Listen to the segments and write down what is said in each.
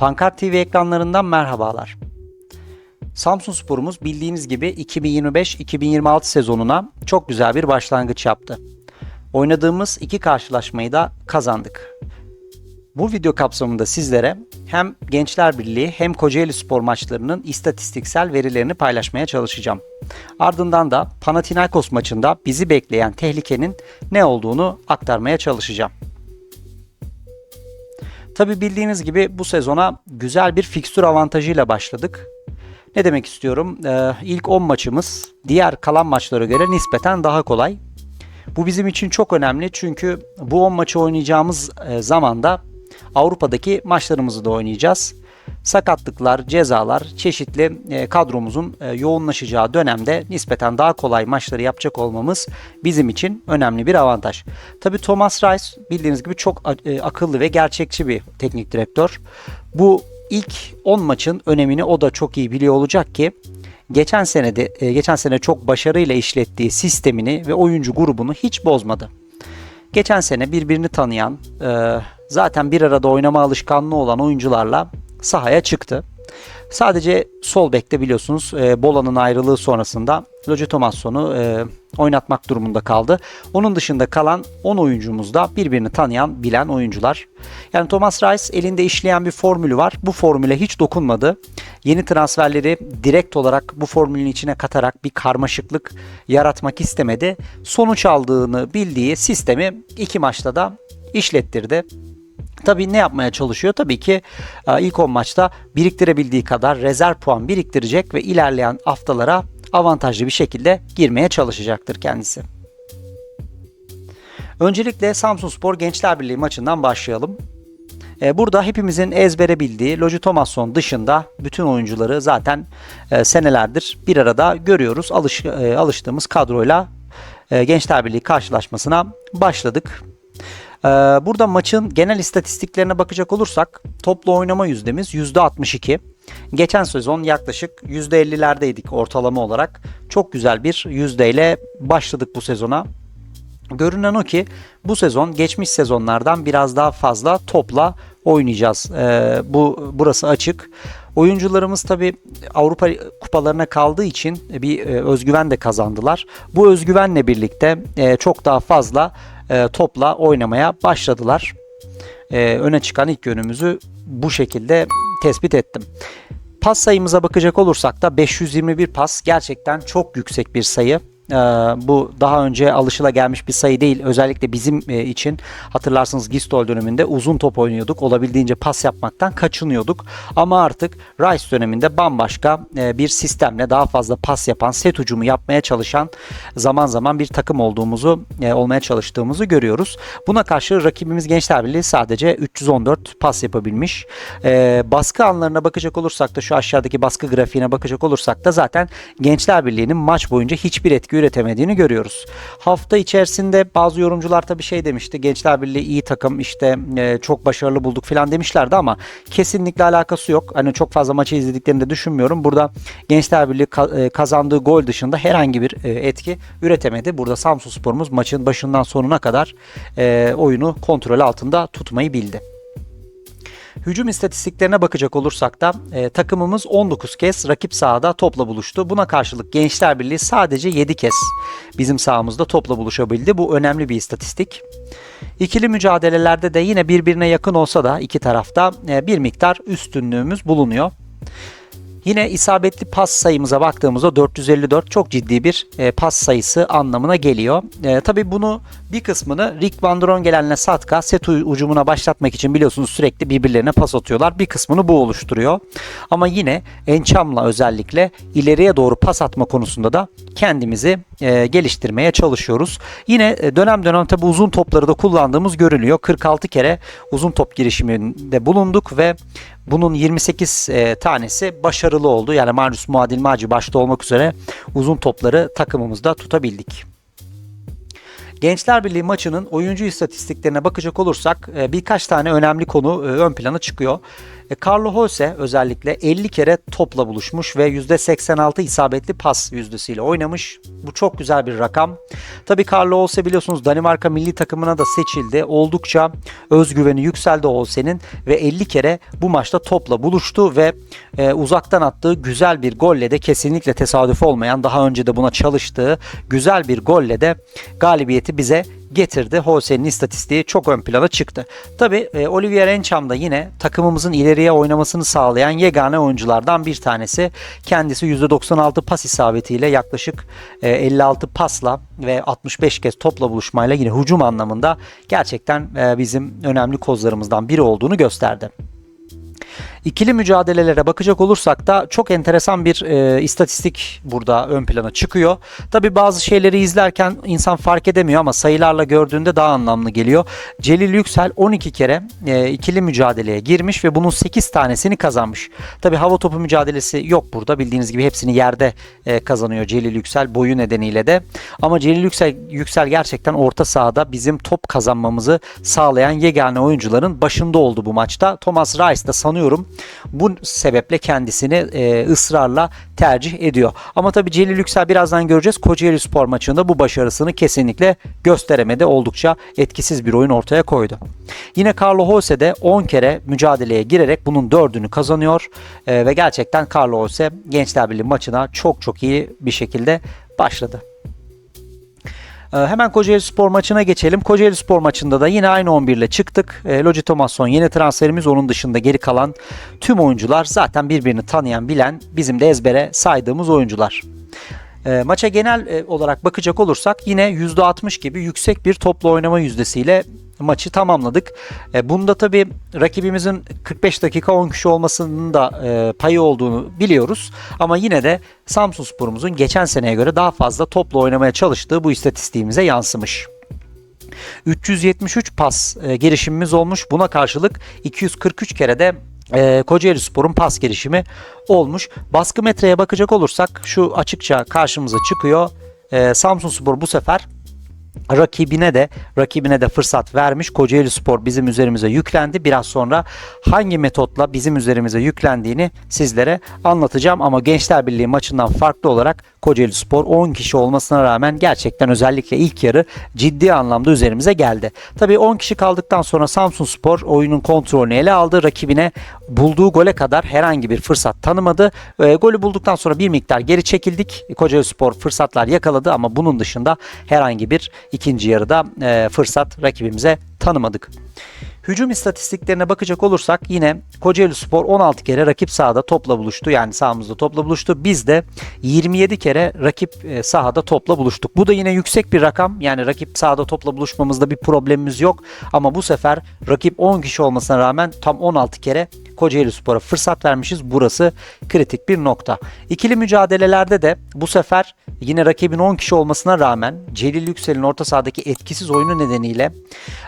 Pankart TV ekranlarından merhabalar. Samsun Spor'umuz bildiğiniz gibi 2025-2026 sezonuna çok güzel bir başlangıç yaptı. Oynadığımız iki karşılaşmayı da kazandık. Bu video kapsamında sizlere hem Gençler Birliği hem Kocaeli Spor maçlarının istatistiksel verilerini paylaşmaya çalışacağım. Ardından da Panathinaikos maçında bizi bekleyen tehlikenin ne olduğunu aktarmaya çalışacağım. Tabi bildiğiniz gibi bu sezona güzel bir fikstür avantajıyla başladık. Ne demek istiyorum? Ee, ilk 10 maçımız diğer kalan maçlara göre nispeten daha kolay. Bu bizim için çok önemli çünkü bu 10 maçı oynayacağımız e, zamanda Avrupa'daki maçlarımızı da oynayacağız. Sakatlıklar, cezalar, çeşitli e, kadromuzun e, yoğunlaşacağı dönemde nispeten daha kolay maçları yapacak olmamız bizim için önemli bir avantaj. Tabi Thomas Rice bildiğiniz gibi çok e, akıllı ve gerçekçi bir teknik direktör. Bu ilk 10 maçın önemini o da çok iyi biliyor olacak ki geçen sene de geçen sene çok başarıyla işlettiği sistemini ve oyuncu grubunu hiç bozmadı. Geçen sene birbirini tanıyan, zaten bir arada oynama alışkanlığı olan oyuncularla sahaya çıktı. Sadece sol bekte biliyorsunuz e, Bola'nın ayrılığı sonrasında Loce Tomasson'u e, oynatmak durumunda kaldı. Onun dışında kalan 10 oyuncumuz da birbirini tanıyan, bilen oyuncular. Yani Thomas Rice elinde işleyen bir formülü var. Bu formüle hiç dokunmadı. Yeni transferleri direkt olarak bu formülün içine katarak bir karmaşıklık yaratmak istemedi. Sonuç aldığını bildiği sistemi iki maçta da işlettirdi. Tabii ne yapmaya çalışıyor? Tabii ki e, ilk 10 maçta biriktirebildiği kadar rezerv puan biriktirecek ve ilerleyen haftalara avantajlı bir şekilde girmeye çalışacaktır kendisi. Öncelikle Samsun Spor Gençler Birliği maçından başlayalım. E, burada hepimizin ezbere bildiği Loji Thomasson dışında bütün oyuncuları zaten e, senelerdir bir arada görüyoruz. Alış, alıştığımız kadroyla Gençler Birliği karşılaşmasına başladık. Ee, burada maçın genel istatistiklerine bakacak olursak toplu oynama yüzdemiz %62. Geçen sezon yaklaşık %50'lerdeydik ortalama olarak. Çok güzel bir yüzdeyle başladık bu sezona. Görünen o ki bu sezon geçmiş sezonlardan biraz daha fazla topla oynayacağız. Ee, bu burası açık. Oyuncularımız tabi Avrupa kupalarına kaldığı için bir e, özgüven de kazandılar. Bu özgüvenle birlikte e, çok daha fazla e, topla oynamaya başladılar. E, öne çıkan ilk yönümüzü bu şekilde tespit ettim. Pas sayımıza bakacak olursak da 521 pas gerçekten çok yüksek bir sayı. Ee, bu daha önce alışıla gelmiş bir sayı değil. Özellikle bizim e, için hatırlarsınız Gistol döneminde uzun top oynuyorduk. Olabildiğince pas yapmaktan kaçınıyorduk. Ama artık Rice döneminde bambaşka e, bir sistemle daha fazla pas yapan, set ucumu yapmaya çalışan zaman zaman bir takım olduğumuzu, e, olmaya çalıştığımızı görüyoruz. Buna karşı rakibimiz Gençler Birliği sadece 314 pas yapabilmiş. Baskı anlarına bakacak olursak da şu aşağıdaki baskı grafiğine bakacak olursak da zaten Gençler Birliği'nin maç boyunca hiçbir etki üretemediğini görüyoruz. Hafta içerisinde bazı yorumcular tabii şey demişti. Gençler Birliği iyi takım işte e, çok başarılı bulduk falan demişlerdi ama kesinlikle alakası yok. Hani çok fazla maçı izlediklerini de düşünmüyorum. Burada Gençler Birliği e, kazandığı gol dışında herhangi bir e, etki üretemedi. Burada Samsun Spor'umuz maçın başından sonuna kadar e, oyunu kontrol altında tutmayı bildi. Hücum istatistiklerine bakacak olursak da e, takımımız 19 kez rakip sahada topla buluştu. Buna karşılık Gençler Birliği sadece 7 kez bizim sahamızda topla buluşabildi. Bu önemli bir istatistik. İkili mücadelelerde de yine birbirine yakın olsa da iki tarafta e, bir miktar üstünlüğümüz bulunuyor. Yine isabetli pas sayımıza baktığımızda 454 çok ciddi bir e, pas sayısı anlamına geliyor. E, Tabi bunu bir kısmını Rick Van Drongelen'le Satka set ucumuna başlatmak için biliyorsunuz sürekli birbirlerine pas atıyorlar. Bir kısmını bu oluşturuyor. Ama yine Encham'la özellikle ileriye doğru pas atma konusunda da kendimizi e, geliştirmeye çalışıyoruz. Yine e, dönem dönem tabi uzun topları da kullandığımız görülüyor. 46 kere uzun top girişiminde bulunduk ve bunun 28 e, tanesi başarılı oldu. Yani Marius Muadil Maci başta olmak üzere uzun topları takımımızda tutabildik. Gençler Birliği maçının oyuncu istatistiklerine bakacak olursak e, birkaç tane önemli konu e, ön plana çıkıyor. E, Carlo Hose özellikle 50 kere topla buluşmuş ve %86 isabetli pas yüzdesiyle oynamış. Bu çok güzel bir rakam. Tabii Carlo Hose biliyorsunuz Danimarka milli takımına da seçildi. Oldukça özgüveni yükseldi Hose'nin ve 50 kere bu maçta topla buluştu ve e, uzaktan attığı güzel bir golle de kesinlikle tesadüf olmayan daha önce de buna çalıştığı güzel bir golle de galibiyeti bize getirdi. Hose'nin istatistiği çok ön plana çıktı. Tabi e, Olivier Encham da yine takımımızın ileriye oynamasını sağlayan yegane oyunculardan bir tanesi. Kendisi %96 pas isabetiyle yaklaşık e, 56 pasla ve 65 kez topla buluşmayla yine hücum anlamında gerçekten e, bizim önemli kozlarımızdan biri olduğunu gösterdi. İkili mücadelelere bakacak olursak da çok enteresan bir e, istatistik burada ön plana çıkıyor. Tabi bazı şeyleri izlerken insan fark edemiyor ama sayılarla gördüğünde daha anlamlı geliyor. Celil Yüksel 12 kere e, ikili mücadeleye girmiş ve bunun 8 tanesini kazanmış. Tabi hava topu mücadelesi yok burada. Bildiğiniz gibi hepsini yerde e, kazanıyor Celil Yüksel boyu nedeniyle de. Ama Celil Yüksel, Yüksel gerçekten orta sahada bizim top kazanmamızı sağlayan yegane oyuncuların başında oldu bu maçta. Thomas Rice da sanıyorum bu sebeple kendisini e, ısrarla tercih ediyor. Ama tabii Celil Yüksel birazdan göreceğiz. Kocaeli Spor maçında bu başarısını kesinlikle gösteremedi. Oldukça etkisiz bir oyun ortaya koydu. Yine Carlo Hose de 10 kere mücadeleye girerek bunun 4'ünü kazanıyor. E, ve gerçekten Carlo Hose Gençler Birliği maçına çok çok iyi bir şekilde başladı. Ee, hemen Kocaeli Spor maçına geçelim. Kocaeli Spor maçında da yine aynı 11 ile çıktık. E, Logi Thomasson yeni transferimiz. Onun dışında geri kalan tüm oyuncular zaten birbirini tanıyan, bilen, bizim de ezbere saydığımız oyuncular. E, maça genel e, olarak bakacak olursak yine %60 gibi yüksek bir toplu oynama yüzdesiyle maçı tamamladık. E, bunda tabii rakibimizin 45 dakika 10 kişi olmasının da e, payı olduğunu biliyoruz. Ama yine de Samsun Spor'umuzun geçen seneye göre daha fazla topla oynamaya çalıştığı bu istatistiğimize yansımış. 373 pas e, girişimimiz olmuş. Buna karşılık 243 kere de e, Kocaeli Spor'un pas girişimi olmuş. Baskı metreye bakacak olursak şu açıkça karşımıza çıkıyor. E, Samsun Spor bu sefer rakibine de rakibine de fırsat vermiş. Kocaeli Spor bizim üzerimize yüklendi. Biraz sonra hangi metotla bizim üzerimize yüklendiğini sizlere anlatacağım ama Gençler Birliği maçından farklı olarak Kocaeli Spor 10 kişi olmasına rağmen gerçekten özellikle ilk yarı ciddi anlamda üzerimize geldi. Tabii 10 kişi kaldıktan sonra Samsun Spor oyunun kontrolünü ele aldı. Rakibine bulduğu gole kadar herhangi bir fırsat tanımadı. E, golü bulduktan sonra bir miktar geri çekildik. Kocaeli Spor fırsatlar yakaladı ama bunun dışında herhangi bir ikinci yarıda e, fırsat rakibimize tanımadık. Hücum istatistiklerine bakacak olursak yine Kocaeli Spor 16 kere rakip sahada topla buluştu. Yani sahamızda topla buluştu. Biz de 27 kere rakip e, sahada topla buluştuk. Bu da yine yüksek bir rakam. Yani rakip sahada topla buluşmamızda bir problemimiz yok. Ama bu sefer rakip 10 kişi olmasına rağmen tam 16 kere Kocaeli Spor'a fırsat vermişiz. Burası kritik bir nokta. İkili mücadelelerde de bu sefer yine rakibin 10 kişi olmasına rağmen Celil Yüksel'in orta sahadaki etkisiz oyunu nedeniyle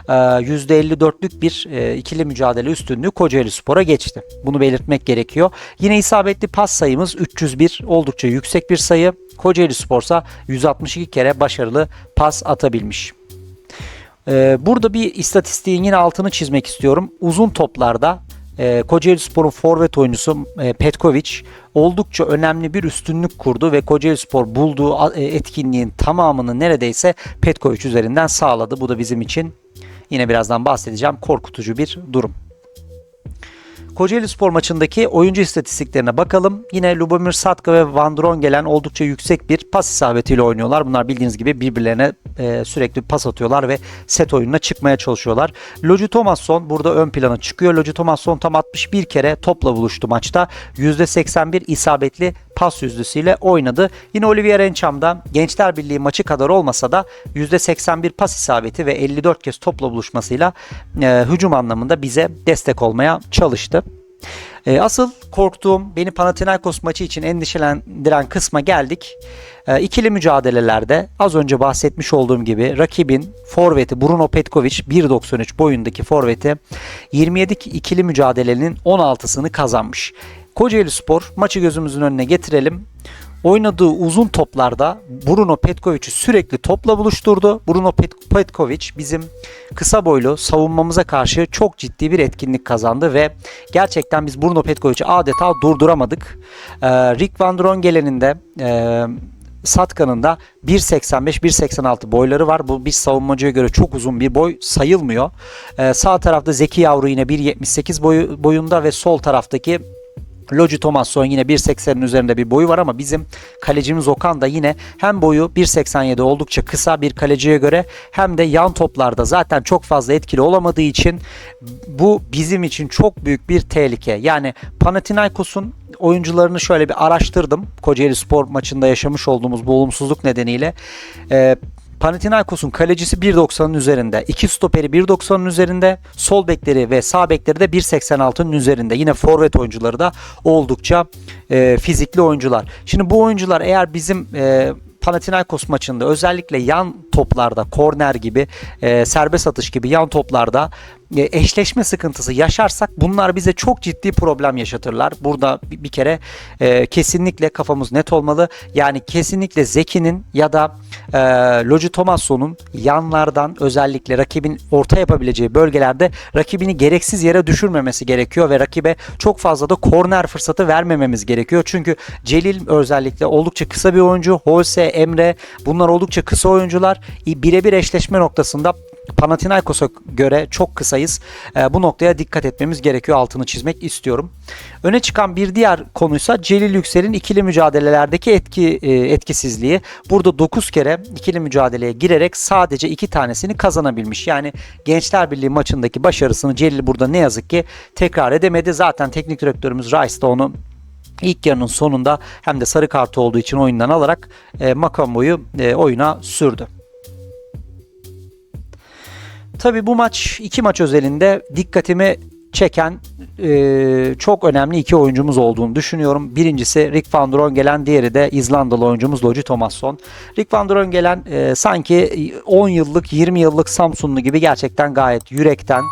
%54'lük bir e, ikili mücadele üstünlüğü Kocaeli Spor'a geçti. Bunu belirtmek gerekiyor. Yine isabetli pas sayımız 301 oldukça yüksek bir sayı. Kocaeli Spor'sa 162 kere başarılı pas atabilmiş. E, burada bir istatistiğin yine altını çizmek istiyorum. Uzun toplarda e, Kocaeli Spor'un forvet oyuncusu e, Petkovic oldukça önemli bir üstünlük kurdu ve Kocaeli Spor bulduğu e, etkinliğin tamamını neredeyse Petkovic üzerinden sağladı. Bu da bizim için yine birazdan bahsedeceğim korkutucu bir durum. Kocaeli Spor maçındaki oyuncu istatistiklerine bakalım. Yine Lubomir Satka ve Van Drongelen oldukça yüksek bir pas isabetiyle oynuyorlar. Bunlar bildiğiniz gibi birbirlerine e, sürekli pas atıyorlar ve set oyununa çıkmaya çalışıyorlar. Loji Thomasson burada ön plana çıkıyor. Loji Thomasson tam 61 kere topla buluştu maçta. %81 isabetli pas yüzdesiyle oynadı. Yine Olivier Encham da Gençler Birliği maçı kadar olmasa da %81 pas isabeti ve 54 kez topla buluşmasıyla e, hücum anlamında bize destek olmaya çalıştı. E, asıl korktuğum beni Panathinaikos maçı için endişelendiren kısma geldik. E, ikili mücadelelerde az önce bahsetmiş olduğum gibi rakibin forveti Bruno Petkovic 1.93 boyundaki forveti 27 ikili mücadelenin 16'sını kazanmış. Kocaeli Spor maçı gözümüzün önüne getirelim. oynadığı uzun toplarda Bruno Petkovic'i sürekli topla buluşturdu. Bruno Pet- Petkovic bizim kısa boylu savunmamıza karşı çok ciddi bir etkinlik kazandı ve gerçekten biz Bruno Petkovic'i adeta durduramadık. Ee, Rick Van Drongelen'in de e, Satka'nın da 1.85-1.86 boyları var. Bu bir savunmacıya göre çok uzun bir boy sayılmıyor. Ee, sağ tarafta Zeki Yavru yine 1.78 boyu, boyunda ve sol taraftaki Logi Thomasson yine 1.80'in üzerinde bir boyu var ama bizim kalecimiz Okan da yine hem boyu 1.87 oldukça kısa bir kaleciye göre hem de yan toplarda zaten çok fazla etkili olamadığı için bu bizim için çok büyük bir tehlike. Yani Panathinaikos'un oyuncularını şöyle bir araştırdım. Kocaeli Spor maçında yaşamış olduğumuz bu olumsuzluk nedeniyle. Ee, Panathinaikos'un kalecisi 1.90'ın üzerinde. iki stoperi 1.90'ın üzerinde. Sol bekleri ve sağ bekleri de 1.86'ın üzerinde. Yine forvet oyuncuları da oldukça e, fizikli oyuncular. Şimdi bu oyuncular eğer bizim e, Panathinaikos maçında özellikle yan toplarda, korner gibi, e, serbest atış gibi yan toplarda eşleşme sıkıntısı yaşarsak bunlar bize çok ciddi problem yaşatırlar. Burada bir, kere e, kesinlikle kafamız net olmalı. Yani kesinlikle Zeki'nin ya da e, Logi Tomasson'un yanlardan özellikle rakibin orta yapabileceği bölgelerde rakibini gereksiz yere düşürmemesi gerekiyor ve rakibe çok fazla da korner fırsatı vermememiz gerekiyor. Çünkü Celil özellikle oldukça kısa bir oyuncu. Holse, Emre bunlar oldukça kısa oyuncular. Birebir eşleşme noktasında Panathinaikos'a göre çok kısayız. E, bu noktaya dikkat etmemiz gerekiyor. Altını çizmek istiyorum. Öne çıkan bir diğer konuysa Celil Yüksel'in ikili mücadelelerdeki etki e, etkisizliği. Burada 9 kere ikili mücadeleye girerek sadece 2 tanesini kazanabilmiş. Yani Gençler Birliği maçındaki başarısını Celil burada ne yazık ki tekrar edemedi. Zaten teknik direktörümüz Rice da onu İlk yarının sonunda hem de sarı kartı olduğu için oyundan alarak e, Makambo'yu e, oyuna sürdü. Tabi bu maç iki maç özelinde dikkatimi çeken e, çok önemli iki oyuncumuz olduğunu düşünüyorum. Birincisi Rick van Drongelen, diğeri de İzlandalı oyuncumuz Logi Thomasson. Rick van Drongelen e, sanki 10 yıllık 20 yıllık Samsunlu gibi gerçekten gayet yürekten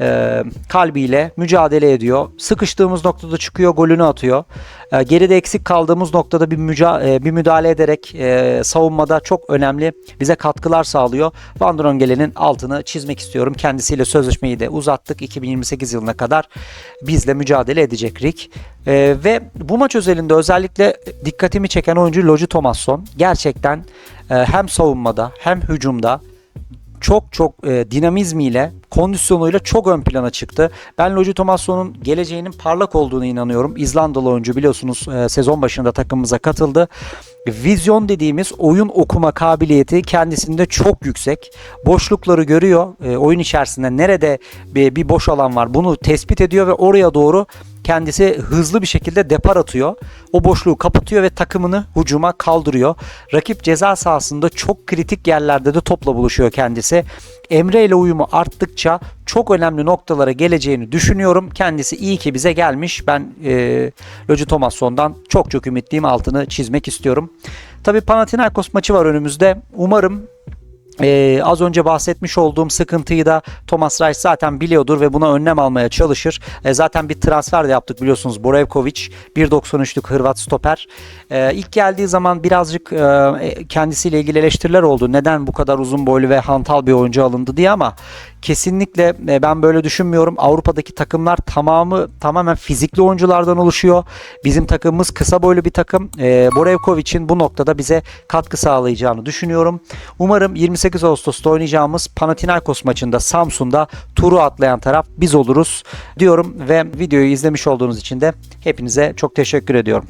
e, kalbiyle mücadele ediyor. Sıkıştığımız noktada çıkıyor, golünü atıyor. E, geride eksik kaldığımız noktada bir, müca e, bir müdahale ederek e, savunmada çok önemli bize katkılar sağlıyor. Van Drongelen'in altını çizmek istiyorum. Kendisiyle sözleşmeyi de uzattık. 2028 yılına kadar bizle mücadele edecek Rick. E, ve bu maç özelinde özellikle dikkatimi çeken oyuncu Logi Thomasson. Gerçekten e, hem savunmada hem hücumda çok çok e, dinamizmiyle, kondisyonuyla çok ön plana çıktı. Ben Logi Tomasson'un geleceğinin parlak olduğunu inanıyorum. İzlandalı oyuncu biliyorsunuz e, sezon başında takımımıza katıldı. Vizyon dediğimiz oyun okuma kabiliyeti kendisinde çok yüksek. Boşlukları görüyor. E, oyun içerisinde nerede bir, bir boş alan var bunu tespit ediyor ve oraya doğru kendisi hızlı bir şekilde depar atıyor. O boşluğu kapatıyor ve takımını hucuma kaldırıyor. Rakip ceza sahasında çok kritik yerlerde de topla buluşuyor kendisi. Emre ile uyumu arttıkça çok önemli noktalara geleceğini düşünüyorum. Kendisi iyi ki bize gelmiş. Ben e, Logi Thomasson'dan çok çok ümitliyim. Altını çizmek istiyorum. Tabii Panathinaikos maçı var önümüzde. Umarım ee, az önce bahsetmiş olduğum sıkıntıyı da Thomas Reis zaten biliyordur ve buna önlem almaya çalışır. Ee, zaten bir transfer de yaptık biliyorsunuz. Borevkovic 1.93'lük Hırvat stoper. Ee, ilk geldiği zaman birazcık e, kendisiyle ilgili eleştiriler oldu. Neden bu kadar uzun boylu ve hantal bir oyuncu alındı diye ama kesinlikle e, ben böyle düşünmüyorum. Avrupa'daki takımlar tamamı tamamen fizikli oyunculardan oluşuyor. Bizim takımımız kısa boylu bir takım. E, Borevkovic'in bu noktada bize katkı sağlayacağını düşünüyorum. Umarım 28 Ağustos'ta oynayacağımız Panathinaikos maçında Samsun'da turu atlayan taraf biz oluruz diyorum ve videoyu izlemiş olduğunuz için de hepinize çok teşekkür ediyorum.